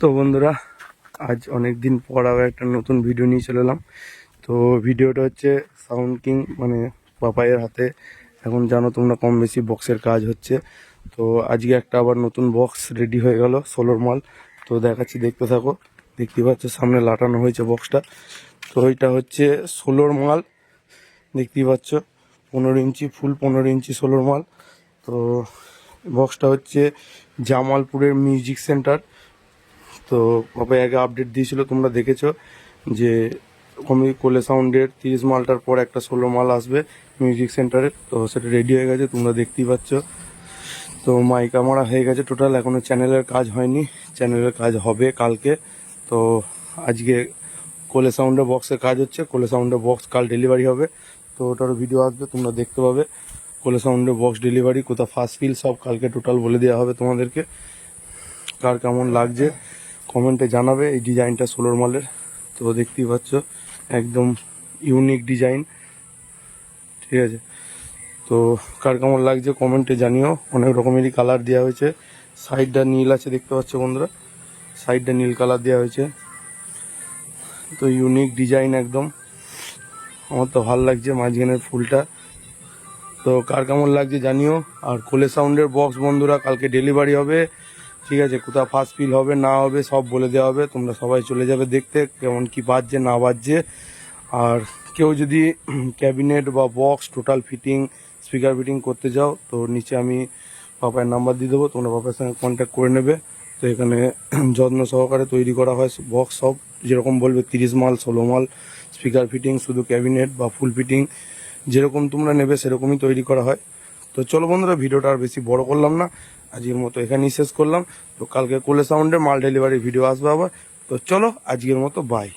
তো বন্ধুরা, আজ অনেক দিন পর আবার একটা নতুন ভিডিও নিয়ে চলে এলাম। তো ভিডিওটা হচ্ছে সাউন্ড কিং মানে পাপাইয়ের হাতে। এখন জানো তোমরা কম বেশি বক্সের কাজ হচ্ছে। তো আজকে একটা আবার নতুন বক্স রেডি হয়ে গেল, ষোলোর মাল। তো দেখাচ্ছি, দেখতে থাকো। দেখতে পাচ্ছ, সামনে লাটানো হয়েছে বক্সটা তো ওইটা হচ্ছে ষোলোর মাল। দেখতেই পাচ্ছ, পনেরো ইঞ্চি ফুল পনেরো ইঞ্চি ষোলোর মাল। তো বক্সটা হচ্ছে জামালপুরের মিউজিক সেন্টার তো বাবাই আগে আপডেট দিয়েছিল, তোমরা দেখেছ যে কমি কোলে সাউন্ডের তিরিশ মালটার পর একটা ষোলো মাল আসবে মিউজিক সেন্টারে তো সেটা রেডি হয়ে গেছে, তোমরা দেখতেই পাচ্ছ। তো মাইক আমারা হয়ে গেছে টোটাল এখনও চ্যানেলের কাজ হয়নি। চ্যানেলের কাজ হবে কালকে। তো আজকে কোলে সাউন্ডের বক্সের কাজ হচ্ছে, কোলে সাউন্ডের বক্স কাল ডেলিভারি হবে। তো ওটারও ভিডিও আসবে, তোমরা দেখতে পাবে। কোলে সাউন্ডের বক্স ডেলিভারি কোথাও ফার্স্ট ফিল সব কালকে টোটাল বলে দেওয়া হবে তোমাদেরকে। কার কেমন লাগছে? কমেন্টে জানাবে এই ডিজাইনটা সোলোর মালের। তো দেখতেই পাচ্ছ, একদম ইউনিক ডিজাইন ঠিক আছে? তো কার কেমন লাগছে কমেন্টে জানিও। অনেক রকমেরই কালার দেওয়া হয়েছে। সাইডটা নীল আছে, দেখতে পাচ্ছ বন্ধুরা? সাইডটা নীল কালার দেওয়া হয়েছে। তো ইউনিক ডিজাইন একদম। আমার তো ভালো লাগছে মাঝখানের ফুলটা। তো কার কেমন লাগছে জানিও। আর কোলে সাউন্ডের বক্স বন্ধুরা, কালকে ডেলিভারি হবে। ঠিক আছে, কোথাও ফার্স্ট ফিল হবে, না হবে, সব বলে দেওয়া হবে। তোমরা সবাই চলে যাবে দেখতে, কেমন কি বাজছে, না বাজছে। আর কেউ যদি ক্যাবিনেট বা box total fitting speaker fitting করতে যাও, তো নিচে আমি পাপায়ের নাম্বার দিয়ে দেবো, তোমরা পাপার সঙ্গে কন্ট্যাক্ট করে নেবে। তো এখানে যত্ন সহকারে তৈরি করা হয় বক্স সব। যেরকম বলবে, তিরিশ মাল, ষোলো মাল স্পিকার ফিটিং শুধু ক্যাবিনেট বা ফুল ফিটিং যেরকম তোমরা নেবে, সেরকমই তৈরি করা হয়। তো চলো বন্ধুরা, ভিডিওটা আর বেশি বড় করলাম না। আজকের মতো এখানেই শেষ করলাম। তো কালকে কোলে সাউন্ডে মাল ডেলিভারি ভিডিও আসবে আবার। তো চলো, আজকের মতো বাই